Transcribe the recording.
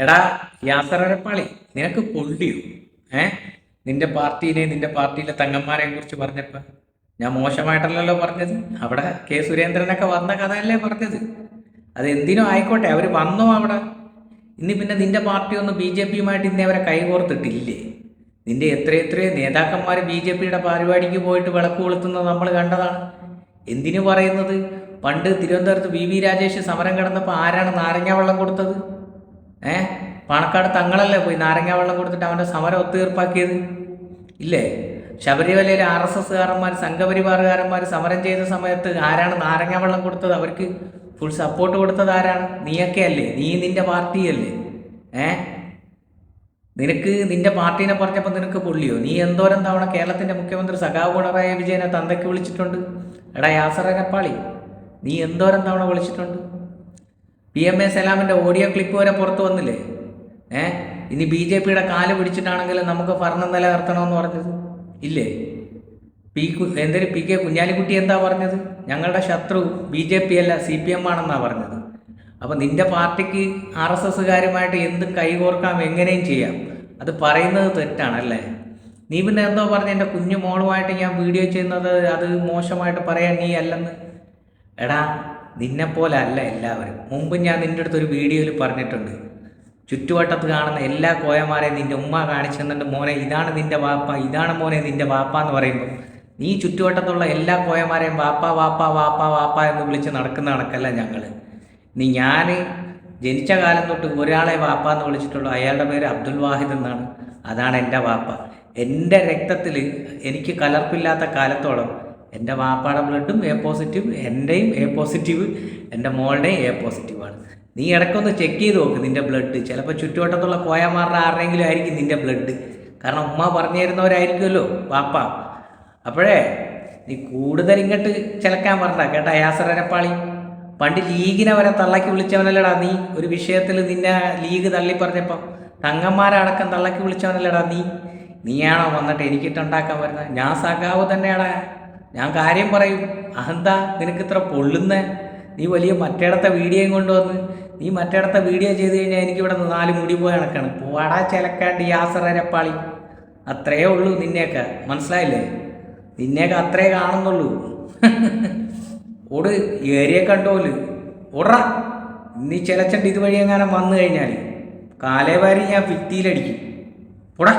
എടാ യാസറപ്പാളി നിനക്ക് പൊള്ളിയോ ഏ? നിന്റെ പാർട്ടിയിലെ നിന്റെ പാർട്ടിയിലെ തങ്ങന്മാരെ കുറിച്ച് പറഞ്ഞപ്പോ ഞാൻ മോശമായിട്ടല്ലല്ലോ പറഞ്ഞത്? അവിടെ കെ സുരേന്ദ്രനൊക്കെ വന്ന കഥയല്ലേ പറഞ്ഞത്? അത് എന്തിനും ആയിക്കോട്ടെ അവർ വന്നോ അവിടെ. ഇനി പിന്നെ നിന്റെ പാർട്ടി ഒന്നും ബി ജെ പിയുമായിട്ട് ഇന്നേ അവരെ കൈകോർത്തിട്ടില്ലേ? നിന്റെ എത്ര എത്രയോ നേതാക്കന്മാർ ബി ജെ പിയുടെ പരിപാടിക്ക് പോയിട്ട് വിളക്ക് കൊളുത്തുന്നത് നമ്മൾ കണ്ടതാണ്. എന്തിനു പറയുന്നത്? പണ്ട് തിരുവനന്തപുരത്ത് വി വി രാജേഷ് സമരം കിടന്നപ്പോൾ ആരാണ് നാരങ്ങാവെള്ളം കൊടുത്തത്? ഏ? പാണക്കാട് തങ്ങളല്ലേ പോയി? നാരങ്ങ വെള്ളം കൊടുത്തിട്ട് അവന്റെ സമരം ഒത്തുതീർപ്പാക്കിയത്? ഇല്ലേ? ശബരിമലയിലെ ആർ എസ് എസ്കാരന്മാർ സംഘപരിവാറുകാരന്മാർ സമരം ചെയ്ത സമയത്ത് ആരാണ് നാരങ്ങ വെള്ളം കൊടുത്തത്? അവർക്ക് ഫുൾ സപ്പോർട്ട് കൊടുത്തത് ആരാണ്? നീയൊക്കെ അല്ലേ? നീ നിന്റെ പാർട്ടിയല്ലേ? ഏ? നിനക്ക് നിന്റെ പാർട്ടീനെ പറഞ്ഞപ്പോൾ നിനക്ക് പൊള്ളിയോ? നീ എന്തോരം തവണ കേരളത്തിന്റെ മുഖ്യമന്ത്രി സഖാവ് പിണറായി വിജയനെ തന്തയ്ക്ക് വിളിച്ചിട്ടുണ്ട്? എടാ യാസർ കപ്പാളി നീ എന്തോരം തവണ വിളിച്ചിട്ടുണ്ട്? പി എം എ സലാമിന്റെ ഓഡിയോ ക്ലിപ്പ് വരെ പുറത്തു വന്നില്ലേ? ഏ? ഇനി ബി ജെ പിയുടെ കാൽ പിടിച്ചിട്ടാണെങ്കിലും നമുക്ക് ഭരണം നിലനിർത്തണമെന്ന് പറഞ്ഞത്? ഇല്ലേ? പി കു എന്തൊരു പി കെ കുഞ്ഞാലിക്കുട്ടി എന്താ പറഞ്ഞത്? ഞങ്ങളുടെ ശത്രു ബി ജെ പി അല്ല സി പി എം ആണെന്നാണ് പറഞ്ഞത്. അപ്പം നിന്റെ പാർട്ടിക്ക് ആർ എസ് എസ്സുകാരുമായിട്ട് എന്ത് കൈകോർക്കാം എങ്ങനെയും ചെയ്യാം. അത് പറയുന്നത് തെറ്റാണല്ലേ നീ പിന്നെ എന്തോ പറഞ്ഞ എന്റെ കുഞ്ഞു മോളുമായിട്ട് ഞാൻ വീഡിയോ ചെയ്യുന്നത് അത് മോശമായിട്ട് പറയാൻ നീ അല്ലെന്ന്? എടാ നിന്നെപ്പോലെ അല്ല എല്ലാവരും. മുമ്പ് ഞാൻ നിന്റെ അടുത്തൊരു വീഡിയോയിൽ പറഞ്ഞിട്ടുണ്ട്. ചുറ്റുവട്ടത്ത് കാണുന്ന എല്ലാ കോയമാരെയും നിന്റെ ഉമ്മ കാണിച്ചു തന്നിട്ട് മോനെ ഇതാണ് നിന്റെ വാപ്പ ഇതാണ് മോനെ നിന്റെ വാപ്പ എന്ന് പറയുമ്പോൾ നീ ചുറ്റുവട്ടത്തുള്ള എല്ലാ കോയമാരെയും വാപ്പ വാപ്പ വാപ്പ വാപ്പ എന്ന് വിളിച്ച് നടക്കുന്ന കണക്കല്ല ഞങ്ങൾ നീ ഞാൻ ജനിച്ച കാലം തൊട്ട് ഒരാളെ വാപ്പ എന്ന് വിളിച്ചിട്ടുള്ളൂ. അയാളുടെ പേര് അബ്ദുൽ വാഹിദ് എന്നാണ്. അതാണ് എന്റെ വാപ്പ. എന്റെ രക്തത്തിൽ എനിക്ക് കലർപ്പില്ലാത്ത കാലത്തോളം എന്റെ വാപ്പാടെ ബ്ലഡും എ പോസിറ്റീവ് എന്റെയും എ പോസിറ്റീവ് എന്റെ മോളുടെയും എ പോസിറ്റീവാണ് നീ ഇടയ്ക്കൊന്ന് ചെക്ക് ചെയ്ത് നോക്ക് നിന്റെ ബ്ലഡ് ചിലപ്പോൾ ചുറ്റുവട്ടത്തുള്ള കോയമാരുടെ ആരുടെയെങ്കിലും ആയിരിക്കും നിന്റെ ബ്ലഡ് കാരണം ഉമ്മ പറഞ്ഞു തരുന്നവരായിരിക്കുമല്ലോ വാപ്പ. അപ്പോഴേ നീ കൂടുതൽ ഇങ്ങോട്ട് ചിലക്കാൻ പറഞ്ഞ കേട്ടാ യാസറപ്പാളി പണ്ട് ലീഗിനെ വരെ തള്ളക്കി വിളിച്ചവനല്ലടാ നീ. ഒരു വിഷയത്തിൽ നിന്നെ ലീഗ് തള്ളി പറഞ്ഞപ്പം തങ്ങന്മാരടക്കം തള്ളക്കി വിളിച്ചവനല്ലടാ നീ. നീയാണോ വന്നിട്ട് എനിക്കിട്ടുണ്ടാക്കാൻ വരുന്നത്? ഞാൻ സഖാവ് തന്നെയാടാ. ഞാൻ കാര്യം പറയും അഹന്താ നിനക്ക് ഇത്ര പൊള്ളുന്ന? നീ വലിയ മറ്റേടത്തെ വീഡിയോയും കൊണ്ടുവന്ന് നീ മറ്റേടത്തെ വീഡിയോ ചെയ്ത് കഴിഞ്ഞാൽ എനിക്കിവിടെ നാല് മുടി പോയ കണക്കാണ് പോടാ ചിലക്കാണ്ട് യാസറപ്പാളി അത്രയേ ഉള്ളൂ നിന്നെയൊക്കെ. മനസ്സിലായില്ലേ? നിന്നെയൊക്കെ അത്രേ കാണുന്നുള്ളൂ. ഓട് ഏരിയ കണ്ടോൽ. ഓടാ. നീ ചിലച്ചണ്ട് ഇതുവഴി എങ്ങാനും വന്നു കഴിഞ്ഞാൽ കാലേ വാരി ഞാൻ ഭിത്തിയിലടിക്കും. ഓടാ